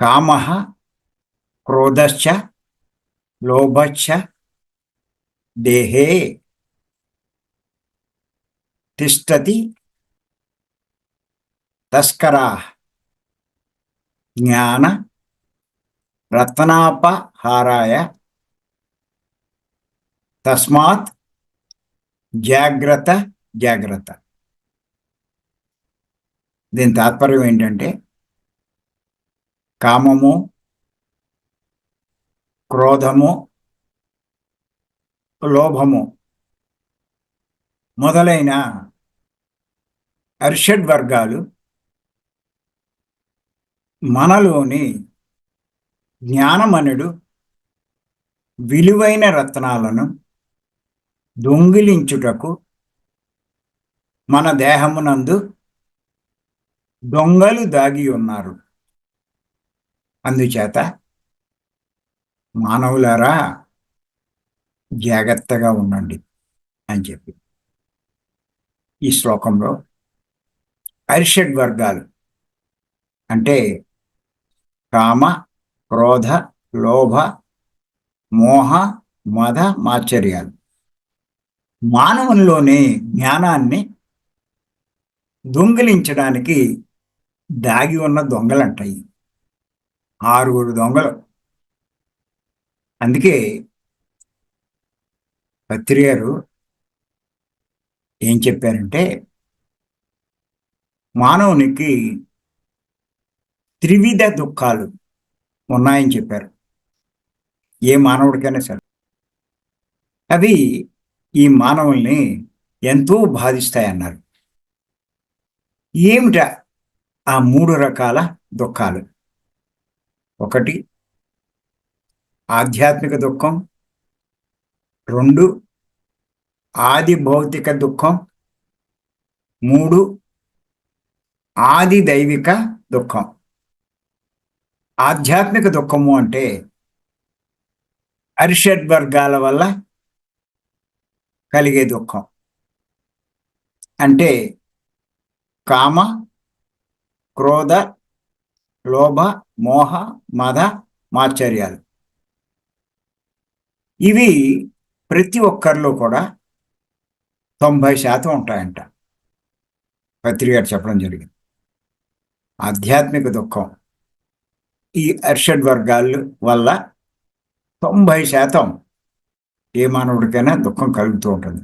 కామ క్రోధశ్చ లోభశ్చ దేహే. తిష్టతి తస్కరా. జ్ఞాన రత్నాపహారాయ. తస్మాత్ జాగ్రత్త జాగ్రత్త. దీని తాత్పర్యం ఏంటంటే కామము క్రోధము లోభము మొదలైన అర్షడ్ వర్గాలు మనలోని జ్ఞానమనుడు విలువైన రత్నాలను దొంగిలించుటకు మన దేహమునందు దొంగలు దాగి ఉన్నారు. అందుచేత మానవులారా జాగ్రత్తగా ఉండండి అని చెప్పి. ఈ శ్లోకంలో అరిషడ్ వర్గాలు అంటే కామ క్రోధ లోభ మోహ మద మాచర్యాలు మానవునిలోని జ్ఞానాన్ని దొంగిలించడానికి దాగి ఉన్న దొంగలంటాయి ఆరుగురు దొంగలు. అందుకే పత్రిగారు ఏం చెప్పారంటే మానవునికి త్రివిధ దుఃఖాలు ఉన్నాయని చెప్పారు. ఏ మానవుడికైనా సరే. అవి ఈ మానవుల్ని ఎంతో బాధిస్తాయన్నారు. ఏమిట ఆ మూడు రకాల దుఃఖాలు? ఒకటి ఆధ్యాత్మిక దుఃఖం. రెండు ఆది భౌతిక దుఃఖం. మూడు ఆది దైవిక దుఃఖం. ఆధ్యాత్మిక దుఃఖము అంటే అరిషడ్ వర్గాల వల్ల కలిగే దుఃఖం. అంటే కామ క్రోధ లోభ మోహ మద మాచర్యాలు ఇవి ప్రతి ఒక్కరిలో కూడా తొంభై శాతం ఉంటాయంట. పత్రిక చెప్పడం జరిగింది. ఆధ్యాత్మిక దుఃఖం ఈ అర్షడ్ వర్గాలు వల్ల తొంభై శాతం ఏ మానవుడికైనా దుఃఖం కలుగుతూ ఉంటుంది.